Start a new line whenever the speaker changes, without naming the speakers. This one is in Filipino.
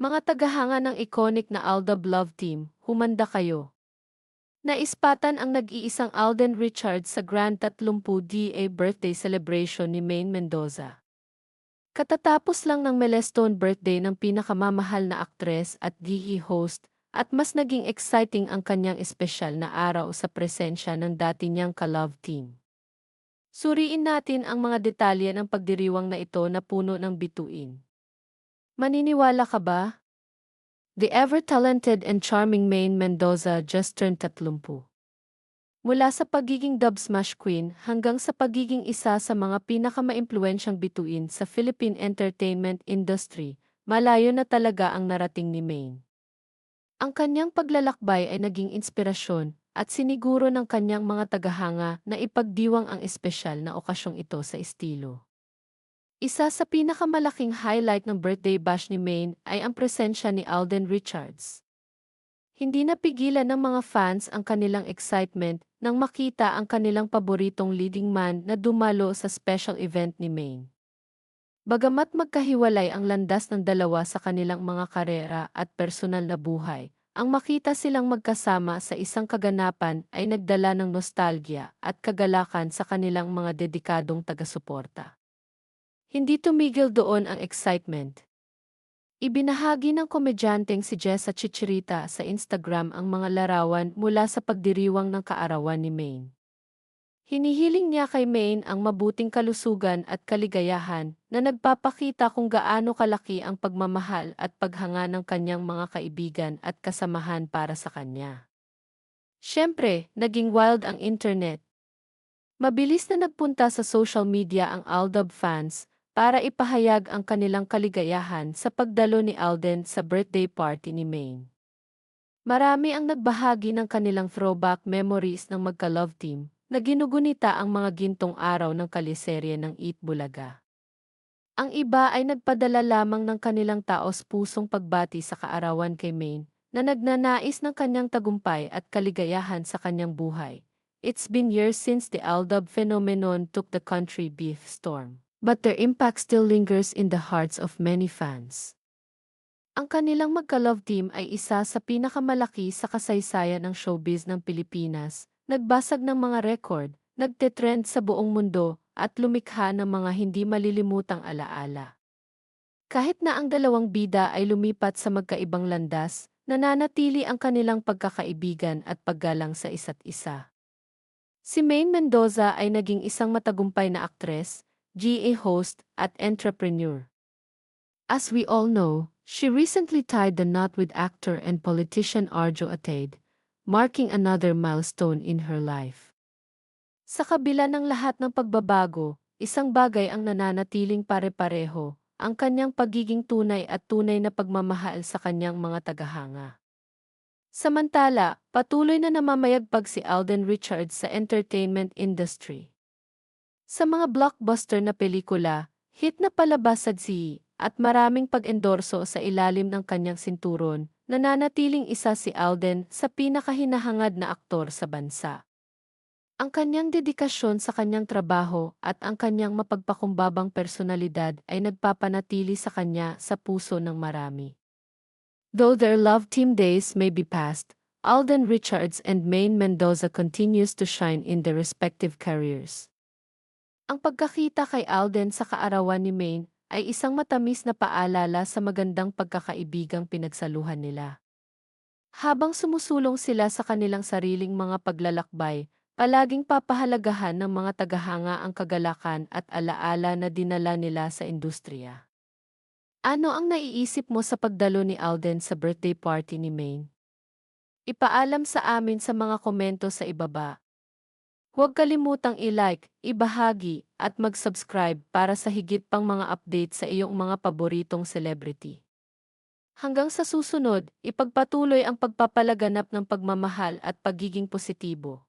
Mga tagahanga ng iconic na Aldab Love Team, humanda kayo. Naispatan ang nag-iisang Alden Richards sa Grand 30DA birthday celebration ni Maine Mendoza. Katatapos lang ng milestone birthday ng pinakamamahal na aktres at DE host, at mas naging exciting ang kanyang espesyal na araw sa presensya ng dati niyang ka-love team. Suriin natin ang mga detalye ng pagdiriwang na ito na puno ng bituin. Maniniwala ka ba? The ever-talented and charming Maine Mendoza just turned 30. Mula sa pagiging dub smash queen hanggang sa pagiging isa sa mga pinakamaimpluwensyang bituin sa Philippine entertainment industry, malayo na talaga ang narating ni Maine. Ang kanyang paglalakbay ay naging inspirasyon at siniguro ng kanyang mga tagahanga na ipagdiwang ang espesyal na okasyong ito sa estilo. Isa sa pinakamalaking highlight ng birthday bash ni Maine ay ang presensya ni Alden Richards. Hindi napigilan ng mga fans ang kanilang excitement nang makita ang kanilang paboritong leading man na dumalo sa special event ni Maine. Bagamat magkahiwalay ang landas ng dalawa sa kanilang mga karera at personal na buhay, ang makita silang magkasama sa isang kaganapan ay nagdala ng nostalgia at kagalakan sa kanilang mga dedikadong taga-suporta. Hindi tumigil doon ang excitement. Ibinahagi ng komedyanteng si Jessa Chichirita sa Instagram ang mga larawan mula sa pagdiriwang ng kaarawan ni Maine. Hinihiling niya kay Maine ang mabuting kalusugan at kaligayahan na nagpapakita kung gaano kalaki ang pagmamahal at paghanga ng kanyang mga kaibigan at kasamahan para sa kanya. Siyempre, naging wild ang internet. Mabilis na nagpunta sa social media ang Aldab fans para ipahayag ang kanilang kaligayahan sa pagdalo ni Alden sa birthday party ni Maine. Marami ang nagbahagi ng kanilang throwback memories ng magka-love team na ginugunita ang mga gintong araw ng kaliserye ng Eat Bulaga. Ang iba ay nagpadala lamang ng kanilang taos pusong pagbati sa kaarawan kay Maine na nagnanais ng kanyang tagumpay at kaligayahan sa kanyang buhay. It's been years since the Aldab phenomenon took the country beef storm, but their impact still lingers in the hearts of many fans. Ang kanilang magka-love team ay isa sa pinakamalaki sa kasaysayan ng showbiz ng Pilipinas nagbasag ng mga record, nagtetrend sa buong mundo, at lumikha ng mga hindi malilimutang alaala. Kahit na ang dalawang bida ay lumipat sa magkaibang landas, nananatili ang kanilang pagkakaibigan at paggalang sa isa't isa. Si Maine Mendoza ay naging isang matagumpay na aktres, GA host, at entrepreneur. As we all know, she recently tied the knot with actor and politician Arjo Atayde, marking another milestone in her life. Sa kabila ng lahat ng pagbabago, isang bagay ang nananatiling pare-pareho, ang kanyang pagiging tunay at tunay na pagmamahal sa kanyang mga tagahanga. Samantala, patuloy na namamayagpag si Alden Richards sa entertainment industry. Sa mga blockbuster na pelikula, hit na palabas sa si at maraming pag-endorso sa ilalim ng kanyang sinturon, nananatiling isa si Alden sa pinakahinahangad na aktor sa bansa. Ang kanyang dedikasyon sa kanyang trabaho at ang kanyang mapagpakumbabang personalidad ay nagpapanatili sa kanya sa puso ng marami. Though their love team days may be past, Alden Richards and Maine Mendoza continues to shine in their respective careers. Ang pagkakita kay Alden sa kaarawan ni Maine ay isang matamis na paalala sa magandang pagkakaibigang pinagsaluhan nila. Habang sumusulong sila sa kanilang sariling mga paglalakbay, palaging papahalagahan ng mga tagahanga ang kagalakan at alaala na dinala nila sa industriya. Ano ang naiisip mo sa pagdalo ni Alden sa birthday party ni Maine? Ipaalam sa amin sa mga komento sa ibaba. Huwag kalimutang i-like, ibahagi, at mag-subscribe para sa higit pang mga update sa iyong mga paboritong celebrity. Hanggang sa susunod, ipagpatuloy ang pagpapalaganap ng pagmamahal at pagiging positibo.